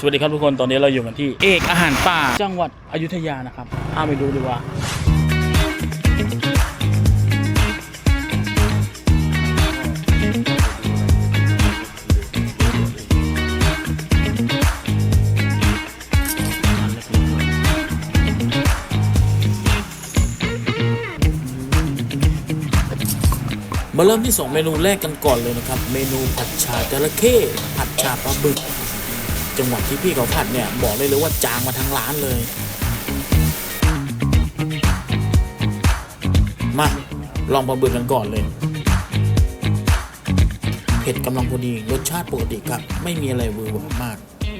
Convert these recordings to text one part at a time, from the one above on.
สวัสดีครับทุกคนตอนนี้เราอยู่กันที่เอกอาหารป่าจังหวัดอยุธยานะครับพาไปดูดีกว่ามาเริ่มที่ 2 เมนูแรกกันก่อนเลยนะครับ เมนูผัดชาจระเข้ผัดชาปลาบึก จังหวัดที่พี่เขาผัดเนี่ยบอกเลยเลยว่าจางมาทั้งร้านเลย มา ลองปลาบึกกันก่อนเลยเผ็ดกำลังพอดีรสชาติปกติครับ ไม่มีอะไรเวอร์วังมาก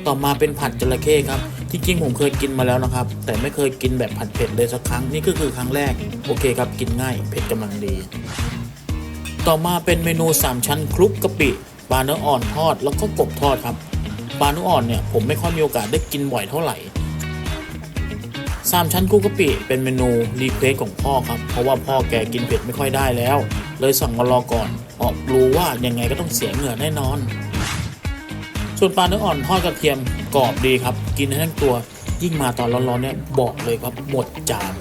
ต่อมาเป็นผัดจระเข้ครับที่จริงผมเคยกินมาแล้วนะครับ แต่ไม่เคยกินแบบผัดเผ็ดเลยสักครั้งนี่ก็คือครั้งแรก โอเคครับกินง่ายเผ็ดกำลังดี ต่อมาเป็นเมนู 3 ชั้นคลุกกะปิปลาเนื้ออ่อนทอดแล้วก็กบทอดครับ ปลาเนื้ออ่อนเนี่ยผมไม่ค่อยมีโอกาสได้กินบ่อยเท่าไหร่3ชั้นคลุกกะปิเป็นเมนูรีเควสของพ่อครับ เพราะว่าพ่อแกกินเผ็ดไม่ค่อยได้แล้ว เลยสั่งมารอก่อนออกรู้ว่ายังไงก็ต้องเสียเหงื่อแน่นอน ส่วนปลาเนื้ออ่อนทอดกระเทียมกรอบดีครับ กินทั้งตัวยิ่งมาตอนร้อนๆเนี่ยบอกเลยครับหมดจาน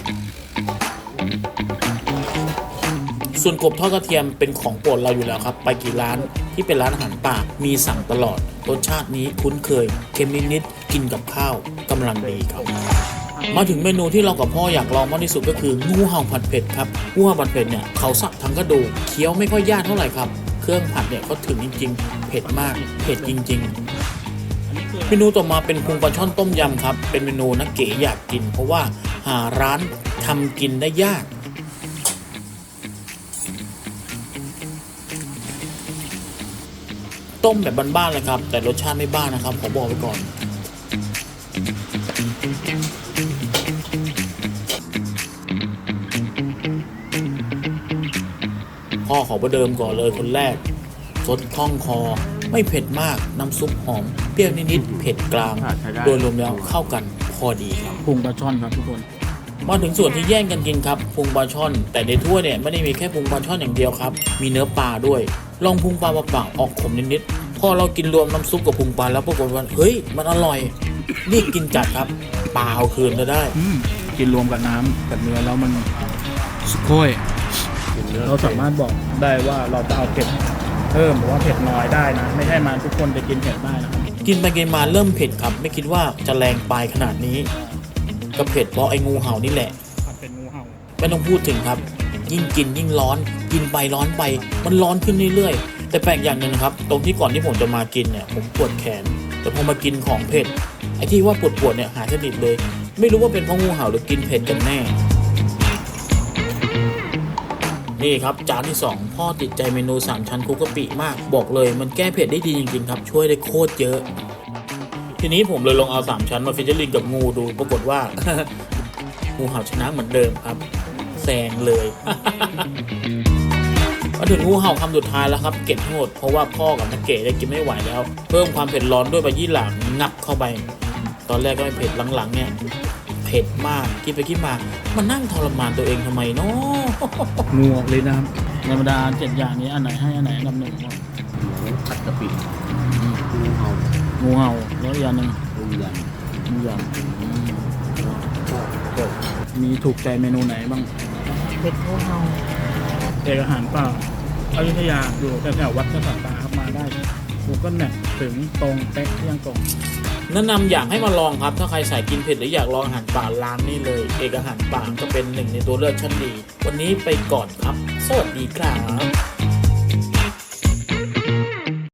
ส่วนกบทอดกระเทียมเป็นของโปรดเราอยู่แล้วครับ ไปกี่ร้านที่เป็นร้านอาหารป่ามีสั่งตลอดรสชาตินี้คุ้นเคย เค็มนิดๆกินกับข้าวกำลังดีครับ มาถึงเมนูที่เรากับพ่ออยากลองมากที่สุดก็คืองูเห่าผัดเผ็ดครับงูเห่าผัดเผ็ดเนี่ยเขาสับทั้งกระดูกเคี้ยวไม่ค่อยยากเท่าไหร่ครับ เครื่องผัดเนี่ยก็ถึงจริง ๆ เผ็ดมากเผ็ดจริง ๆเมนูต่อมาเป็นพุงปลาช่อนต้มยำครับ เป็นเมนูนักเก๋อยากกิน เพราะว่าหาร้านทำกินได้ยาก ต้มแบบบ้านๆเลยครับ แต่รสชาติไม่บ้านนะครับขอบอกไว้ก่อน พ่อขอประเดิมก่อนเลยคนแรกสดคล่องคอ ไม่เผ็ดมาก น้ำซุปหอม เปรี้ยวนิดๆเผ็ดกลางใช้ได้โดยรวมแล้วเข้ากันพอดีครับพุงปลาช่อนครับทุกคนมาถึงส่วนที่แย่งกันกินครับพุงปลาช่อน แต่ในถ้วยเนี่ยไม่ได้มีแค่พุงปลาช่อนอย่างเดียวครับ มีเนื้อปลาด้วย ลองพุงปลาเปล่าๆออกขมนิดๆ พอเรากินรวมน้ำซุปกับพุงปลาแล้วปรากฏว่าเฮ้ยมันอร่อยนี่กินจัดครับปลาเอาคืนก็ได้อืมกินรวมกับน้ำกับเนื้อแล้วมันสุโค้ยเราสามารถบอกได้ว่าเราจะเอาเผ็ดเพิ่มหรือว่าเผ็ดน้อยได้นะ ไม่ใช่มาทุกคนจะกินเผ็ดได้นะครับกินไปกินมาเริ่มเผ็ดครับ ไม่คิดว่าจะแรงปลายขนาดนี้ก็เผ็ดเพราะไอ้งูเห่านี่แหละผัดเป็นงูเห่าไม่ต้องพูดถึงครับ ยิ่งกินยิ่งร้อน กินไปร้อนไป มันร้อนขึ้นเรื่อยๆ แต่แปลกอย่างหนึ่งนะครับ ตรงที่ก่อนที่ผมจะมากินเนี่ยผมปวดแขน แต่พอมากินของเผ็ดไอ้ที่ว่าปวดปวดๆเนี่ยหายสนิทเลย ไม่รู้ว่าเป็นเพราะงูเห่าหรือกินเผ็ดกันแน่ นี่ครับจานที่ 2 พ่อติดใจเมนู 3 ชั้นคุกกะปิมากบอกเลยมันแก้เผ็ดได้ดีจริงๆครับช่วยได้โคตรเยอะ ทีนี้ผมเลยลองเอา 3 ชั้นมาฟิชเชอร์ลิงกับงูดู ปรากฏว่างูเห่าชนะเหมือนเดิมครับแซงเลย มาถึงงูเห่าคำสุดท้ายแล้วครับเก็บทั้งหมดเพราะว่าพ่อกับนักเก๋ได้กินไม่ไหวแล้ว เพิ่มความเผ็ดร้อนด้วยใบยี่หร่างับเข้าไป ตอนแรกก็ไม่เผ็ดหลังๆ เนี่ยเผ็ดมากคิดไปคิดมามันนั่งทรมานตัวเองทำไมเนาะงูออกเลยนะครับในบรรดาเจ็ดอย่างนี้อันไหนให้อันไหนอันดับหนึ่งก่อนผัดกะปิงูเห่างูเห่าแล้วอีกอย่างหนึ่งลุงยันงูใหญ่มีถูกใจเมนูไหนบ้างเผ็ดงูเห่า เอกอาหารป่าอยุธยาอยู่แถวๆวัดกษัตริย์ตาครับมาได้กูก็แมปถึงตรงเป๊ะเที่ยงตรงแนะนำอยากให้มาลองครับ ถ้าใครสายกินเผ็ดหรืออยากลองอาหารป่าร้านนี้เลย เอกอาหารป่าก็เป็นหนึ่งในตัวเลือกชั้นดี วันนี้ไปก่อนครับ สวัสดีครับ